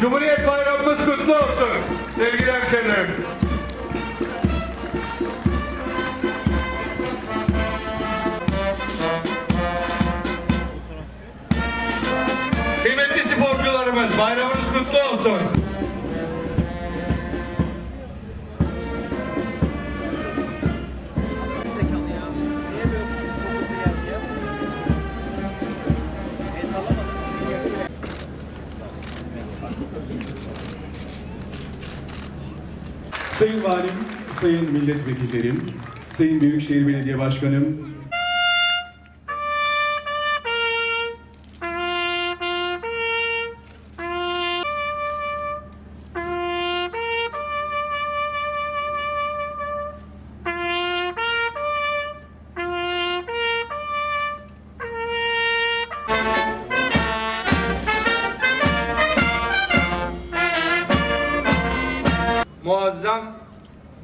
Cumhuriyet Bayramımız kutlu olsun sevgili hemşehrilerim. Kıymetli sporcularımız bayramınız kutlu olsun. Sayın Valim, Sayın Milletvekillerim, Sayın Büyükşehir Belediye Başkanım,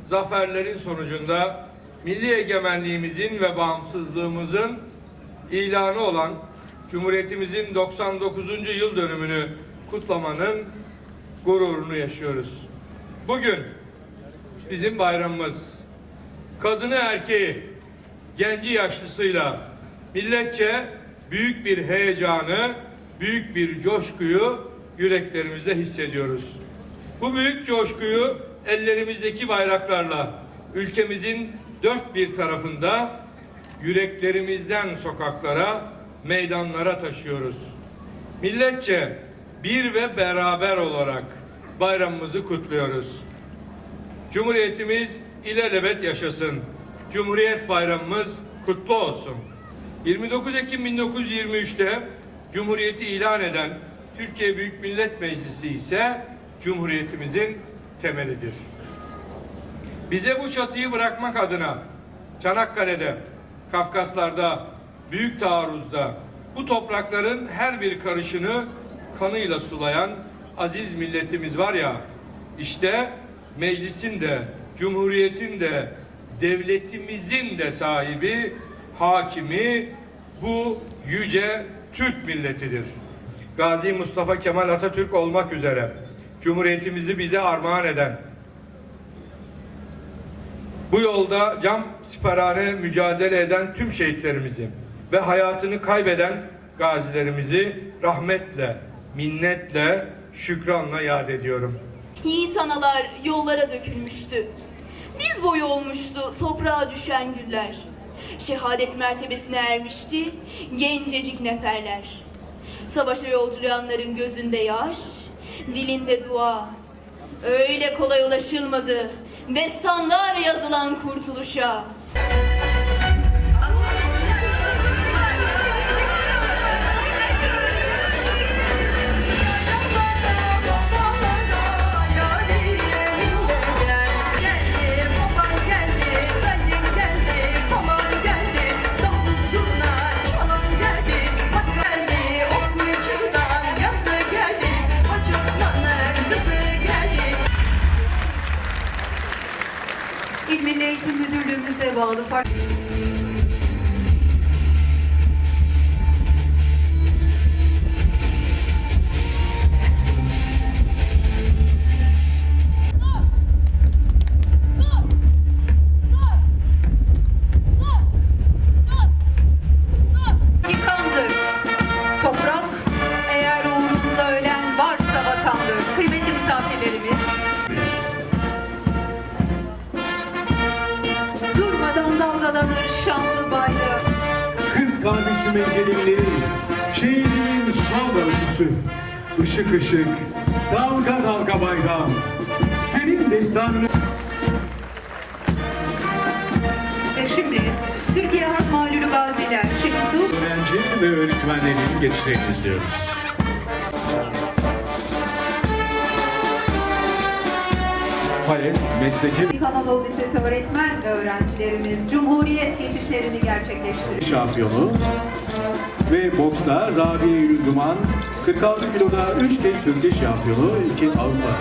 zaferlerin sonucunda milli egemenliğimizin ve bağımsızlığımızın ilanı olan Cumhuriyetimizin 99. yıl dönümünü kutlamanın gururunu yaşıyoruz. Bugün bizim bayramımız. Kadını erkeği, genci yaşlısıyla milletçe büyük bir heyecanı, büyük bir coşkuyu yüreklerimizde hissediyoruz. Bu büyük coşkuyu ellerimizdeki bayraklarla ülkemizin dört bir tarafında yüreklerimizden sokaklara, meydanlara taşıyoruz. Milletçe bir ve beraber olarak bayramımızı kutluyoruz. Cumhuriyetimiz ilelebet yaşasın. Cumhuriyet Bayramımız kutlu olsun. 29 Ekim 1923'te Cumhuriyeti ilan eden Türkiye Büyük Millet Meclisi ise Cumhuriyetimizin temelidir. Bize bu çatıyı bırakmak adına Çanakkale'de, Kafkaslar'da, Büyük Taarruz'da bu toprakların her bir karışını kanıyla sulayan aziz milletimiz var ya, işte meclisin de, cumhuriyetin de, devletimizin de sahibi, hakimi bu yüce Türk milletidir. Gazi Mustafa Kemal Atatürk olmak üzere Cumhuriyetimizi bize armağan eden, bu yolda cam siperhane mücadele eden tüm şehitlerimizi ve hayatını kaybeden gazilerimizi rahmetle, minnetle, şükranla yad ediyorum. Yiğit analar yollara dökülmüştü. Diz boyu olmuştu toprağa düşen güller. Şehadet mertebesine ermişti gencecik neferler. Savaşa yolculayanların gözünde yaş, dilinde dua. Öyle kolay ulaşılmadı destanlar yazılan kurtuluşa. İl Milli Eğitim Müdürlüğümüze bağlı kız kardeşim engelimleri, şehrimin son örtüsü, ışık ışık, dalga dalga bayrağım, senin destanını... Ve şimdi Türkiye Harp Malulu Gaziler Şehit Öğrenci ve öğretmenlerin geçişlerini izliyoruz. Fales, mesleki Anadolu Lisesi öğretmen öğrencilerimiz Cumhuriyet geçişlerini gerçekleştiriyor. şampiyonu ve boksta Rabia Eylül Duman 46 kiloda 3 kez Türkiye şampiyonu, 2 Avrupa.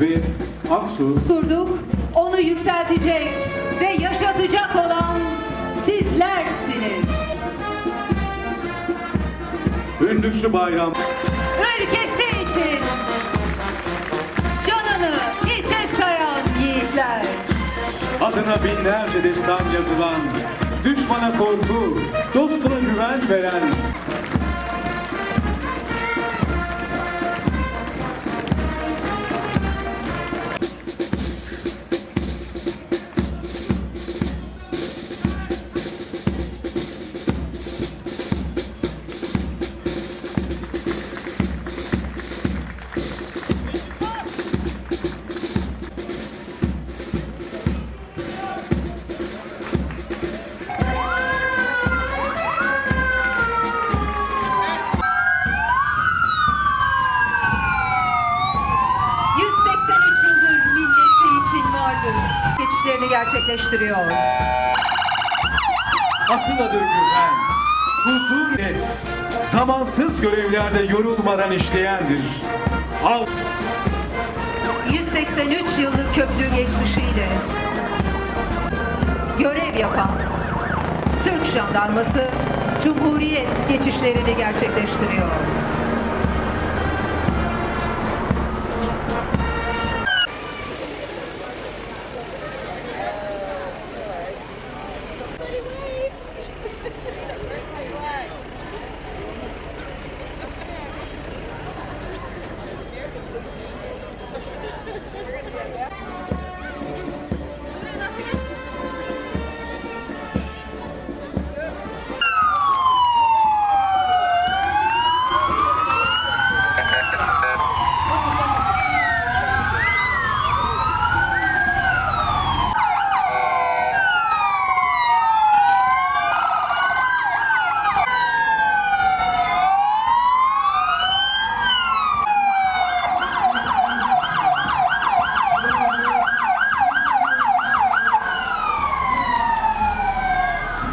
Ve Aksu Durduk, onu yükseltecek ve yaşatacak olan sizlersiniz. ve Hünlüksü bayram. Ülkesi için canını hiçe sayan yiğitler. Adına binlerce destan yazılan, düşmana korku, dostuna güven veren, gerçekleştiriyor. asıl adı güven, huzur ve zamansız görevlerde yorulmadan işleyendir. Al 183 yıllık köprü geçmişiyle görev yapan Türk jandarması Cumhuriyet geçişlerini gerçekleştiriyor.